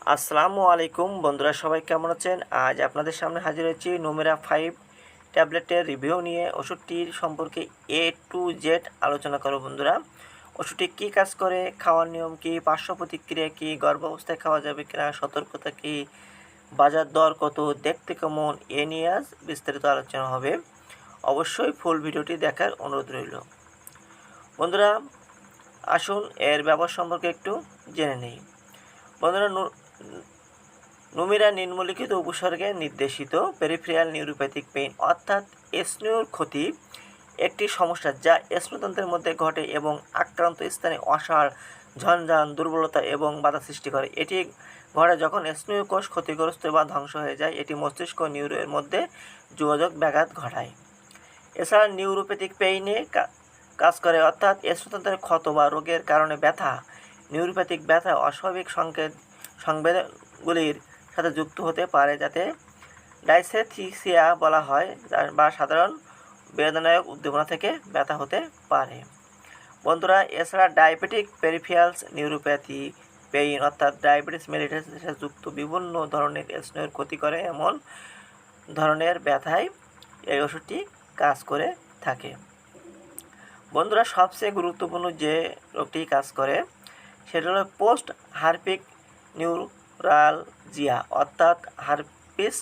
আসসালামু আলাইকুম। বন্ধুরা, সবাই কেমন আছেন? আজ আপনাদের সামনে হাজির হয়েছি নোমেরা ফাইভ ট্যাবলেটের রিভিউ নিয়ে। ওষুধটির সম্পর্কে এ টু জেড আলোচনা করো বন্ধুরা। ওষুধটি কী কাজ করে, খাওয়ার নিয়ম কী, পার্শ্ব প্রতিক্রিয়া কী, গর্ভাবস্থায় খাওয়া যাবে কিনা, সতর্কতা কী, বাজার দর কত, দেখতে কেমন, এ নিয়ে আজ বিস্তারিত আলোচনা হবে। অবশ্যই ফুল ভিডিওটি দেখার অনুরোধ রইল। বন্ধুরা, আসুন এর ব্যবহার সম্পর্কে একটু জেনে নেই। বন্ধুরা নুমিরা নিম্নলিখিত উপসর্গে নির্দেশিত পেরিফেরিয়াল নিউরোপ্যাথিক পেইন, অর্থাৎ স্নুর ক্ষতি, একটি সমস্যা যা স্নায়ুতন্ত্রের মধ্যে ঘটে এবং আক্রান্ত স্থানে অসাড় ঝনঝান, দুর্বলতা এবং বাধা সৃষ্টি করে। এটি ঘটে যখন স্নায়ু কোষ ক্ষতিগ্রস্ত বা ধ্বংস হয়ে যায়। এটি মস্তিষ্ক ও নিউরোর মধ্যে যোগাযোগ ব্যাঘাত ঘটায়। এছাড়া নিউরোপ্যাথিক পেইনে কাজ করে, অর্থাৎ স্নায়ুতন্ত্রের ক্ষত বা রোগের কারণে ব্যথা, নিউরোপ্যাথিক ব্যথা অস্বাভাবিক সংকেত সংবেদনগুলির সাথে যুক্ত হতে পারে যাতে ডাইসেথিসিয়া বলা হয় বা সাধারণ বেদনায়ক উদ্দীপনা থেকে ব্যথা হতে পারে। বন্ধুরা, এছাড়া ডায়াবেটিক পেরিফিয়ালস, নিউরোপ্যাথি, পেইন অর্থাৎ ডায়াবেটিস মেলিটাসের সাথে যুক্ত বিভিন্ন ধরনের স্নায়ুর ক্ষতি করে এমন ধরনের ব্যথায় এই ওষুধটি কাজ করে থাকে। বন্ধুরা, সবচেয়ে গুরুত্বপূর্ণ যে রোগটি কাজ করে, সেটা হলো পোস্ট হার্পিক নিউরালজিয়া, অর্থাৎ হার্পিস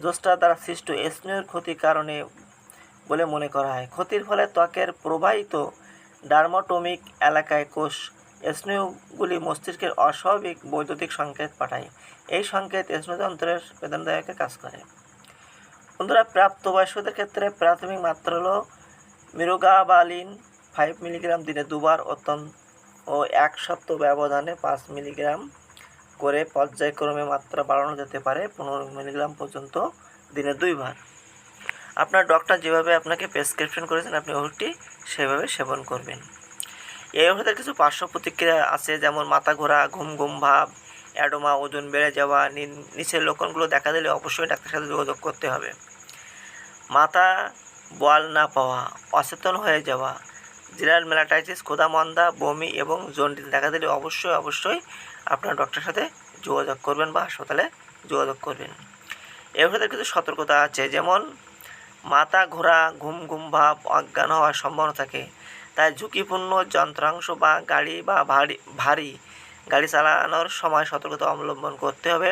জোস্টার দ্বারা সৃষ্ট স্নায়ুর ক্ষতির কারণে বলে মনে করা হয়। ক্ষতির ফলে ত্বকের প্রবাহিত ডার্মাটোমিক এলাকায় কোষ স্নায়ুগুলি মস্তিষ্কের অস্বাভাবিক বৈদ্যুতিক সংকেত পাঠায়। এই সংকেত স্নায়ুতন্ত্রের বেদনদায়কে কাজ করে। বন্ধুরা, প্রাপ্তবয়স্কদের ক্ষেত্রে প্রাথমিক মাত্রা হল মিরোগাবালিন ফাইভ মিলিগ্রাম দিনে দুবার অত্যন্ত ও এক সপ্তাহ ব্যবধানে পাঁচ মিলিগ্রাম করে পর্যায়ক্রমে মাত্রা বাড়ানো যেতে পারে পনেরো মিলিগ্রাম পর্যন্ত দিনে দুইবার। আপনার ডক্টর যেভাবে আপনাকে প্রেসক্রিপশন করেছেন, আপনি ওষুধটি সেভাবে সেবন করবেন। এই ওষুধের কিছু পার্শ্ব প্রতিক্রিয়া আছে, যেমন মাথা ঘোরা, ঘুম ঘুম ভাব, অ্যাডোমা, ওজন বেড়ে যাওয়া নিচের লক্ষণগুলো দেখা দিলে অবশ্যই ডাক্তারের সাথে যোগাযোগ করতে হবে। মাথা বল না পাওয়া, অচেতন হয়ে যাওয়া জিরাল মেলাটাইটিস ক্ষুধামন্দা, বমি এবং জন্ডিস। দেখা দিলে অবশ্যই অবশ্যই আপনার ডক্টরের সাথে যোগাযোগ করবেন বা হাসপাতালে যোগাযোগ করবেন। ওষুধের কিছু সতর্কতা আছে, যেমন মাথা ঘোরা, ঘুম ঘুম ভাব, অজ্ঞান হওয়ার সম্ভাবনা থাকে। তাই ঝুঁকিপূর্ণ যন্ত্রাংশ বা গাড়ি বা ভারী ভারী গাড়ি চালানোর সময় সতর্কতা অবলম্বন করতে হবে।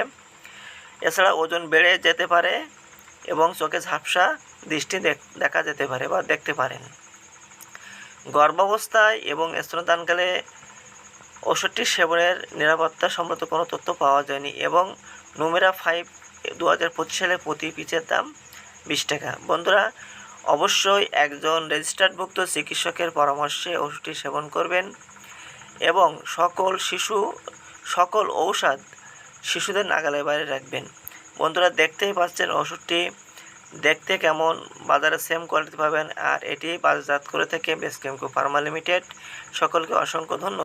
এছাড়া ওজন বেড়ে যেতে পারে এবং চোখে ঝাপসা দৃষ্টি দেখা যেতে পারে বা দেখতে পারেন। গর্ভাবস্থায় এবং স্তনদানকালে ওষুধটি সেবনের নিরাপত্তা সম্মত কোনো তথ্য পাওয়া যায়নি এবং নুমেরা ফাইভ দু হাজার পঁচিশ সালে প্রতি পিচের দাম বিশ টাকা। বন্ধুরা, অবশ্যই একজন রেজিস্টার্ডভুক্ত চিকিৎসকের পরামর্শে ওষুধটি সেবন করবেন এবং সকল শিশু, সকল ঔষধ শিশুদের নাগালের বাইরে রাখবেন। বন্ধুরা, দেখতেই পাচ্ছেন ওষুধটি দেখতে কেমন? বাজারে সেম কোয়ালিটি পাবেন। আর এটি বাজারজাত করে থেকে বেসকেমকো ফার্মা লিমিটেড সকলকে অসংখ্য ধন্যবাদ।